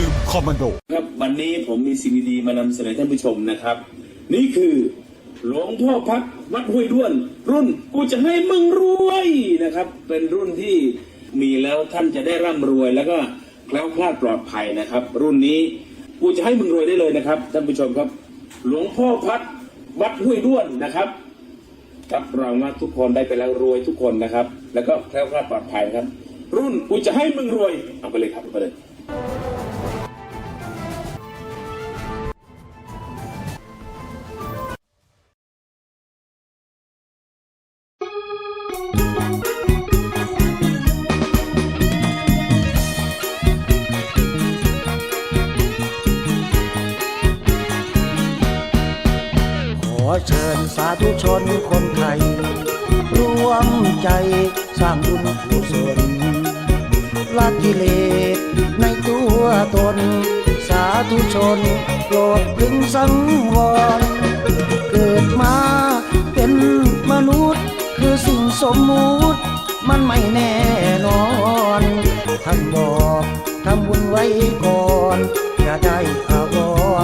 ื่มคอมมานโด ครับวันนี้ผมมีสิ่งดีๆมานำเสนอท่านผู้ชมนะครับ นี่คือหลวงพ่อพักวัดห้วยด้วน รุ่นกูจะให้มึงรวยนะครับ เป็นรุ่นที่มีแล้วท่านจะได้ร่ำรวยแล้วก็แคล้วคลาดปลอดภัยนะครับ รุ่นนี้กูจะให้มึงรวยได้เลยนะครับท่านผู้ชมครับ หลวงพ่อพักวัดห้วยด้วนนะครับรับรองว่าทุกคนได้ไปแล้วรวยทุกคนนะครับ แล้วก็แคล้วคลาดปลอดภัยครับ รุ่นกูจะให้มึงรวยเอาไปเลยครับเอาไปเลย ขอเชิญสาธุชนคนไทยรวมใจสร้างบุญกุศลละกิเลสในตัวตน สาธุชนโปรดพึงสังวร สมมุติมันไม่แน่นอนท่านบอกทำบุญไว้ก่อนอย่าได้อาว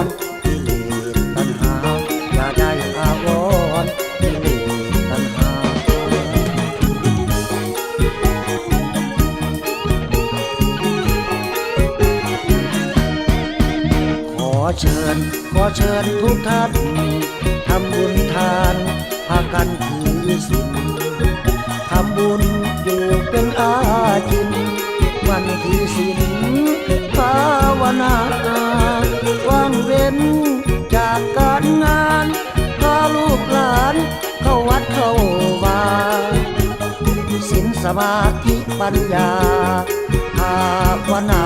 รณ์กิเลสตัณหาอย่าได้อาวรณ์กิเลสตัณหาขอเชิญขอเชิญทุกท่านทำบุญทานพากันถือศีล บุญอยู่เป็นอาจิน วันที่สินภาวนาว่างเว้นจากการงานพาลูกหลานเข้าวัดเข้าวาสินสมาธิปัญญาภาวนา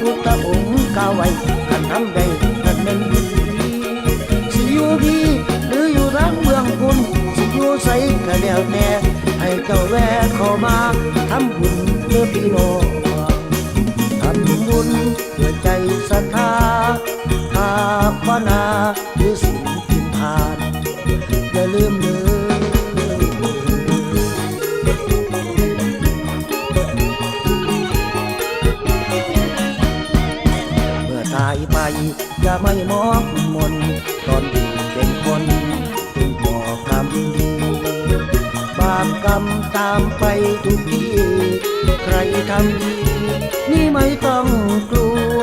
พุทธองค์กาวไว้กันทำได้ท่านเป็นดีสิอยู่ดีหรืออยู่ทางเมืองคุณสิอยู่ใสก็แล้วแน่ให้เจ้าแวะเข้ามาทำบุญเพื่อพี่น้องทำบุญด้วยใจศรัทธาภาวนาคือสิ่งพิมพาน ไม่มองมนตอนอยู่เป็นคนจึงก่อกรรมดีบาปกรรมตามไปทุกทีใครทำดีนี่ไม่ต้องกลัว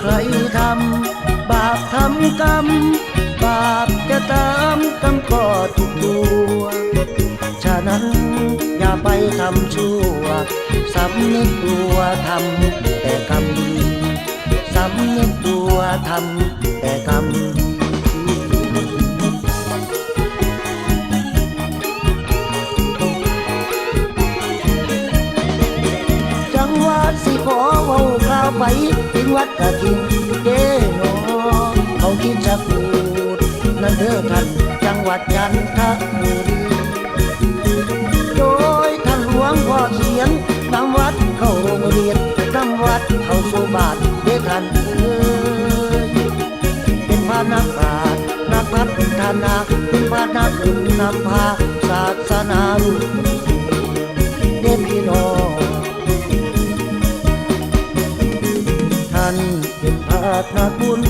ใครทำบาปทำกรรม บาปจะตามกรรมก็ทุกตัวฉะนั้นอย่าไปทำชั่วสำนึกตัวทำแต่กรรมดีสำนึก ทำแต่กรรมดีจังหวัดสิขอเว้าข่าวไปถึงวัดกะทิงเด้นอเขาคิดจะพูดนั่นเด้อท่านจังหวัดจันทบุรีโดยท่านหลวงพ่อเขียนนำวัดเข้าโรงเรียนนำวัดเข้าสู่บาทเด้อท่านเอ้ย เป็นพระนักปราชญ์นักพัฒนาเป็นพระนักบุญนำพาศาสนาลูกเด้อพี่น้องท่านเป็นพระนักบุญ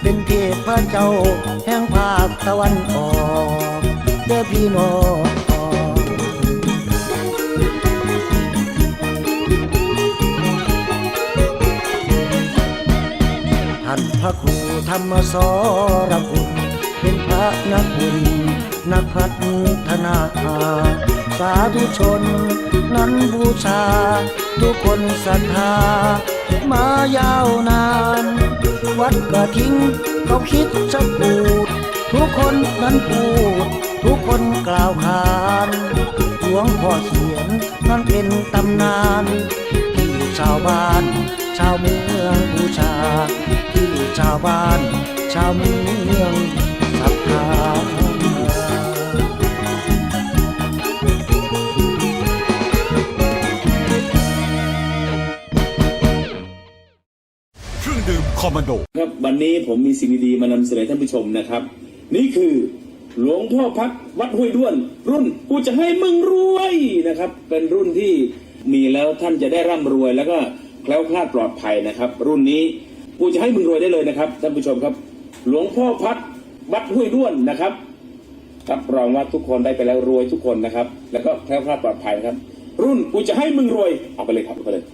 เป็นเทพพระเจ้าแห่งภาคตะวันออกเด้อพี่น้อง ระครูธรรมสรคุณ เป็นพระนักบุญนักพัฒนาสาธุชน นั้นบูชา ทุกคนศรัทธามายาวนาน วัดกระทิ้งเขาคิดจะพูด ทุกคนนั้นพูด ทุกคนกล่าวขานหลวงพ่อเขียนนั้นเป็นตำนานที่ชาวบ้าน ชา ที่ชาวบ้าน ชาวเมืองศรัทธาเครื่องดื่มคอมมานโดครับวันนี้ผมมีสิ่งดีๆมานำเสนอท่านผู้ชมนะครับ นี่คือหลวงพ่อพักวัดห้วยด้วน รุ่นกูจะให้มึงรวยนะครับ เป็นรุ่นที่มีแล้วท่านจะได้ร่ำรวยแล้วก็ แคล้วคลาดปลอดภัยนะครับ รุ่นนี้กูจะให้มึงรวยได้เลยนะครับท่านผู้ชมครับ หลวงพ่อพัดวัดห้วยด้วนนะครับรับรองว่าทุกคนได้ไปแล้วรวยทุกคนนะครับ แล้วก็แคล้วคลาดปลอดภัยนะครับ รุ่นกูจะให้มึงรวยเอาไปเลยครับเอาไปเลย